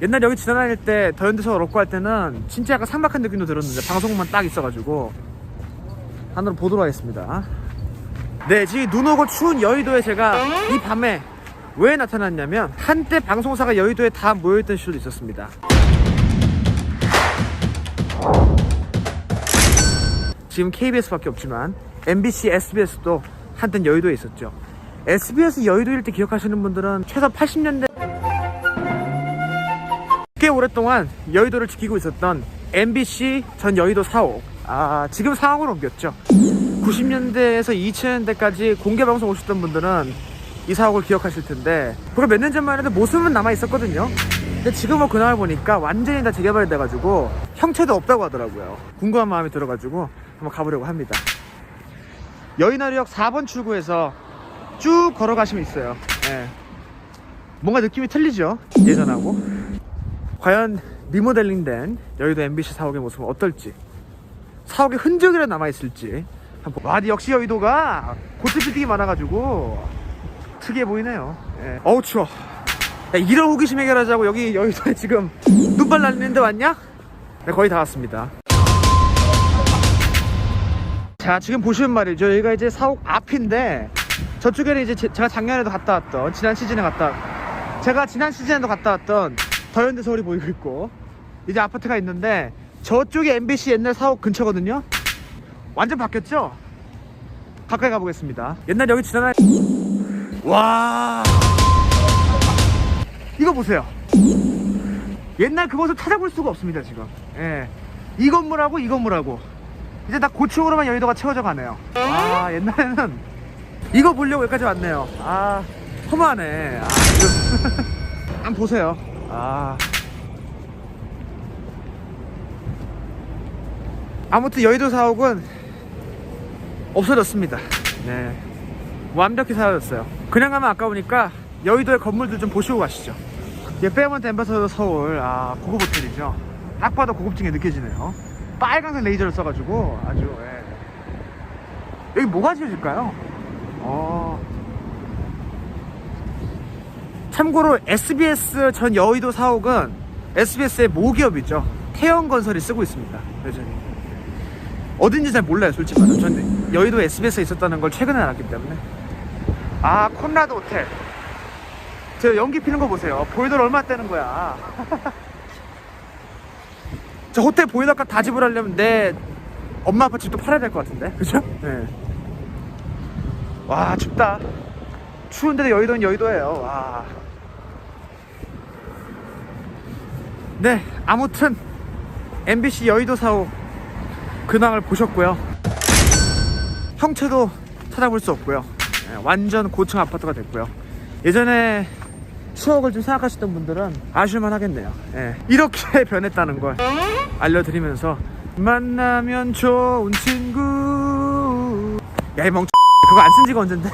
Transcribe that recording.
옛날 여기 지나다닐 때 더현대서 럭고 할 때는 진짜 약간 삭막한 느낌도 들었는데 방송만 딱 있어가지고 하늘을 보도록 하겠습니다. 네, 지금 눈 오고 추운 여의도에 제가 이 밤에 왜 나타났냐면 한때 방송사가 여의도에 다 모여있던 시절도 있었습니다. 지금 KBS밖에 없지만 MBC, SBS도 한땐 여의도에 있었죠. SBS 여의도일 때 기억하시는 분들은 최소 80년대 꽤 오랫동안 여의도를 지키고 있었던 MBC 전 여의도 사옥. 아, 지금 상황으로 옮겼죠. 90년대에서 2000년대까지 공개 방송 오셨던 분들은 이 사옥을 기억하실 텐데, 그걸 몇년 전만 해도 모습은 남아 있었거든요. 근데 지금은 그날 보니까 완전히 다 재개발이 돼가지고 형체도 없다고 하더라고요. 궁금한 마음이 들어가지고 한번 가보려고 합니다. 여의나루역 4번 출구에서 쭉 걸어가시면 있어요. 예. 뭔가 느낌이 틀리죠? 예전하고. 과연 리모델링된 여의도 MBC 사옥의 모습은 어떨지 사옥의 흔적이라도 남아있을지 한번 와 역시 여의도가 고체 빌딩이 많아가지고 특이해 보이네요 예. 어우 추워 야, 이런 호기심 해결하자고 여기 여의도에 지금 눈발 날리는데 왔냐? 네, 거의 다 왔습니다 자 지금 보시면 말이죠 여기가 이제 사옥 앞인데 저쪽에는 이제 제, 가 작년에도 갔다 왔던 지난 시즌에 갔다 왔- 제가 지난 시즌에도 갔다 왔던 더현대 서울이 보이고 있고 이제 아파트가 있는데 저쪽이 MBC 옛날 사옥 근처거든요. 완전 바뀌었죠? 가까이 가보겠습니다. 옛날 여기 지나다 와! 이거 보세요. 옛날 그곳을 찾아볼 수가 없습니다 지금. 예. 이 건물하고 이 건물하고. 이제 다 고층으로만 여의도가 채워져 가네요. 아 옛날에는 이거 보려고 여기까지 왔네요. 아 허무하네. 아, 한번 보세요 아. 아무튼 여의도 사옥은 없어졌습니다. 네. 완벽히 사라졌어요. 그냥 가면 아까우니까 여의도의 건물들 좀 보시고 가시죠. 예, 페어먼트 엠바서더 서울 아 고급 호텔이죠. 딱 봐도 고급진게 느껴지네요. 빨간색 레이저를 써가지고 아주 예. 여기 뭐가 지어질까요? 어 참고로 SBS 전 여의도 사옥은 SBS의 모기업이죠. 태영건설이 쓰고 있습니다. 여전히. 어딘지 잘 몰라요, 솔직히 말하면. 전 여의도 SBS에 있었다는 걸 최근에 알았기 때문에. 아, 콘라드 호텔. 저 연기 피는 거 보세요. 보이더를 얼마 떼는 거야. 저 호텔 보이더값 다 지불하려면 내 엄마 아빠 집도 팔아야 될 것 같은데. 그죠? 네. 와, 춥다. 추운데도 여의도는 여의도예요. 와. 네, 아무튼 MBC 여의도 사옥 근황을 보셨고요. 형체도 찾아볼 수 없고요. 네, 완전 고층 아파트가 됐고요. 예전에 추억을 좀 생각하셨던 분들은 아실만 하겠네요. 예, 이렇게 변했다는 걸 알려드리면서 만나면 좋은 친구. 야, 이 멍청 그거 안 쓴 지가 언젠데.